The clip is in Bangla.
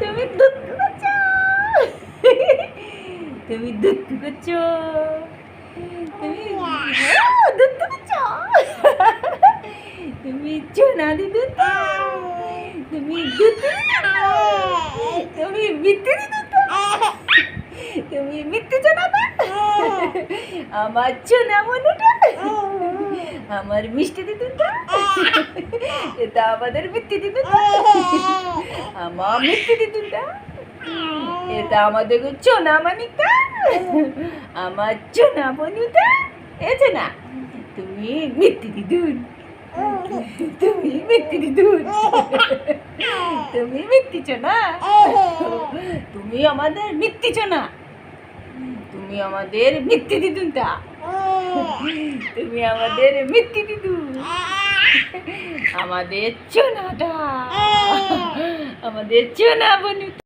তুমি দুধ করছ। তুমি দুধ করছ। তুমি দুধ করছ। তুমি চোনা দিদি তুমি দুধ তুমি মিথ্যে দিদি তুমি মিথ্যে চোনা আমার চোনা মনুটা। আমার মিষ্টি দিদুনটা এটা আমাদের মিথ্যে দিদুনটা আমার এটা আমাদের চোনা আমার চোনা তুমি মিথ্যে দিদুন তুমি দিদুন তুমি তুমি আমাদের চোনা। তুমি আমাদের দিদুনটা তুমি আমাদের মিথ্যে দিদু আমাদের চোনাটা। আমাদের চুনা বনু